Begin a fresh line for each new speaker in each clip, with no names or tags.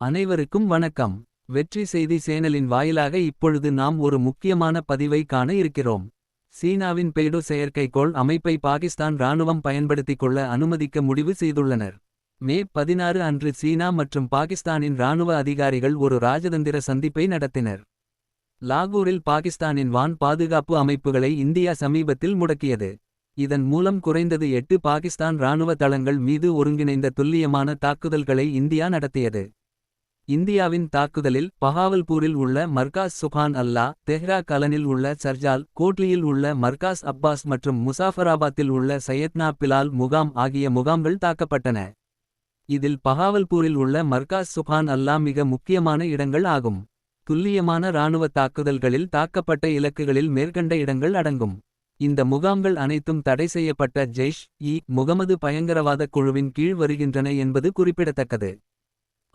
அனைவருக்கும் வணக்கம். வெற்றி செய்தி சேனலின் வாயிலாக இப்பொழுது நாம் ஒரு முக்கியமான பதிவை காண இருக்கிறோம். சீனாவின் பெய்டோ செயற்கைக்கோள் அமைப்பை பாகிஸ்தான் ராணுவம் பயன்படுத்திக் கொள்ள அனுமதிக்க முடிவு செய்துள்ளனர். மே பதினாறு அன்று சீனா மற்றும் பாகிஸ்தானின் ராணுவ அதிகாரிகள் ஒரு ராஜதந்திர சந்திப்பை நடத்தினர். லாகூரில் பாகிஸ்தானின் வான் பாதுகாப்பு அமைப்புகளை இந்தியா சமீபத்தில் முடக்கியது. இதன் மூலம் குறைந்தது எட்டு பாகிஸ்தான் இராணுவ தளங்கள் மீது ஒருங்கிணைந்த துல்லியமான தாக்குதல்களை இந்தியா நடத்தியது. இந்தியாவின் தாக்குதலில் பஹாவல்பூரில் உள்ள மர்காஸ் சுஹான் அல்லா தெஹ்ரா கலனில் உள்ள சர்ஜால் கோட்லியில் உள்ள மர்காஸ் அப்பாஸ் மற்றும் முசாஃபராபாத்தில் உள்ள சையத்னா பிலால் முகாம் ஆகிய முகாம்கள் தாக்கப்பட்டன. இதில் பஹாவல்பூரில் உள்ள மர்காஸ் சுஹான் அல்லா மிக முக்கியமான இடங்கள் ஆகும். துல்லியமான இராணுவ தாக்குதல்களில் தாக்கப்பட்ட இலக்குகளில் மேற்கண்ட இடங்கள் அடங்கும். இந்த முகாம்கள் அனைத்தும் தடை செய்யப்பட்ட ஜெய்ஷ் இ முகமது பயங்கரவாத குழுவின் கீழ் வருகின்றன என்பது குறிப்பிடத்தக்கது.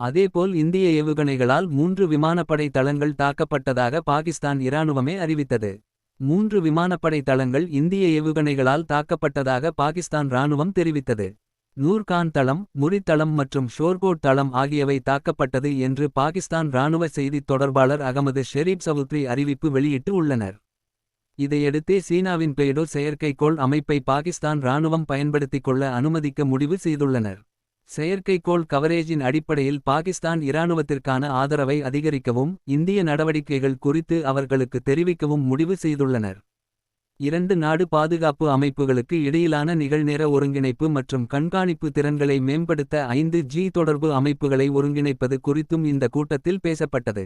அதேபோல் இந்திய ஏவுகணைகளால் மூன்று விமானப்படை தளங்கள் தாக்கப்பட்டதாக பாகிஸ்தான் இராணுவமே அறிவித்தது. மூன்று விமானப்படை தளங்கள் இந்திய ஏவுகணைகளால் தாக்கப்பட்டதாக பாகிஸ்தான் இராணுவம் தெரிவித்தது. நூர்கான் தளம் முரித்தளம் மற்றும் ஷோர்கோட் தளம் ஆகியவை தாக்கப்பட்டது என்று பாகிஸ்தான் இராணுவ செய்தித் தொடர்பாளர் அகமது ஷெரீப் சவுத்ரி அறிவிப்பு வெளியிட்டு உள்ளனர். இதையடுத்தே சீனாவின் பெய்டோ செயற்கைக்கோள் அமைப்பை பாகிஸ்தான் இராணுவம் பயன்படுத்திக் கொள்ள அனுமதிக்க முடிவு செய்துள்ளனர். செயற்கைக்கோள் கவரேஜின் அடிப்படையில் பாகிஸ்தான் இராணுவத்திற்கான ஆதரவை அதிகரிக்கவும் இந்திய நடவடிக்கைகள் குறித்து அவர்களுக்கு தெரிவிக்கவும் முடிவு செய்துள்ளனர். இரண்டு நாடு பாதுகாப்பு அமைப்புகளுக்கு இடையிலான நிகழ்நேர ஒருங்கிணைப்பு மற்றும் கண்காணிப்பு திறன்களை மேம்படுத்த ஐந்து ஜி தொடர்பு அமைப்புகளை ஒருங்கிணைப்பது குறித்தும் இந்த கூட்டத்தில் பேசப்பட்டது.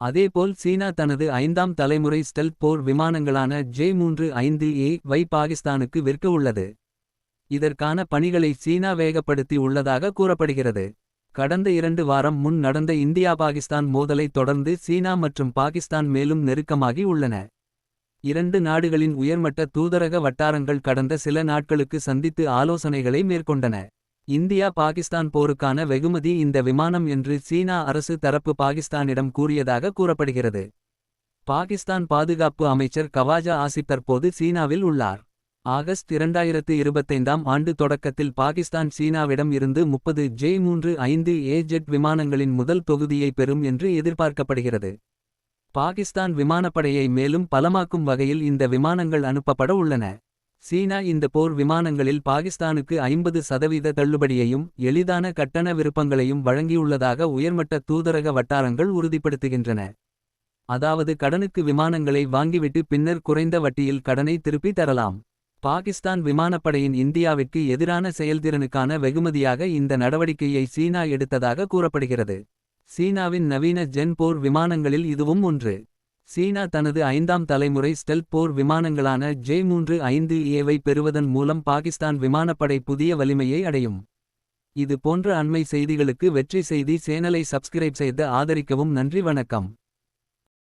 அதேபோல் சீனா தனது ஐந்தாம் தலைமுறை ஸ்டெல்த் போர் விமானங்களான ஜே மூன்று ஐந்து ஏ வை பாகிஸ்தானுக்கு விற்க உள்ளது. இதற்கான பணிகளை சீனா வேகப்படுத்தி உள்ளதாக கூறப்படுகிறது. கடந்த இரண்டு வாரம் முன் நடந்த இந்தியா பாகிஸ்தான் மோதலைத் தொடர்ந்து சீனா மற்றும் பாகிஸ்தான் மேலும் நெருக்கமாகி உள்ளன. இரண்டு நாடுகளின் உயர்மட்ட தூதரக வட்டாரங்கள் கடந்த சில நாட்களுக்கு சந்தித்து ஆலோசனைகளை மேற்கொண்டன. இந்தியா பாகிஸ்தான் போருக்கான வெகுமதி இந்த விமானம் என்று சீனா அரசு தரப்பு பாகிஸ்தானிடம் கூறியதாக கூறப்படுகிறது. பாகிஸ்தான் பாதுகாப்பு அமைச்சர் கவாஜா ஆசிப் தற்போது சீனாவில் உள்ளார். ஆகஸ்ட் இரண்டாயிரத்து இருபத்தைந்தாம் ஆண்டு தொடக்கத்தில் பாகிஸ்தான் சீனாவிடம் இருந்து முப்பது ஜே மூன்று ஐந்து ஏ ஜெட் விமானங்களின் முதல் தொகுதியை பெறும் என்று எதிர்பார்க்கப்படுகிறது. பாகிஸ்தான் விமானப்படையை மேலும் பலமாக்கும் வகையில் இந்த விமானங்கள் அனுப்பப்பட உள்ளன. சீனா இந்த போர் விமானங்களில் பாகிஸ்தானுக்கு ஐம்பது சதவீத தள்ளுபடியையும் எளிதான கட்டண விருப்பங்களையும் வழங்கியுள்ளதாக உயர்மட்ட தூதரக வட்டாரங்கள் உறுதிப்படுத்துகின்றன. அதாவது கடனுக்கு விமானங்களை வாங்கிவிட்டு பின்னர் குறைந்த வட்டியில் கடனை திருப்பி தரலாம். பாகிஸ்தான் விமானப்படையின் இந்தியாவிற்கு எதிரான செயல்திறனுக்கான வெகுமதியாக இந்த நடவடிக்கையை சீனா எடுத்ததாக கூறப்படுகிறது. சீனாவின் நவீன ஜென் போர் விமானங்களில் இதுவும் ஒன்று. சீனா தனது ஐந்தாம் தலைமுறை ஸ்டெல்த் போர் விமானங்களான ஜே மூன்று ஐந்து ஏவை பெறுவதன் மூலம் பாகிஸ்தான் விமானப்படை புதிய வலிமையை அடையும். இது போன்ற அண்மை செய்திகளுக்கு வெற்றி செய்தி சேனலை சப்ஸ்கிரைப் செய்து ஆதரிக்கவும் நன்றி வணக்கம்.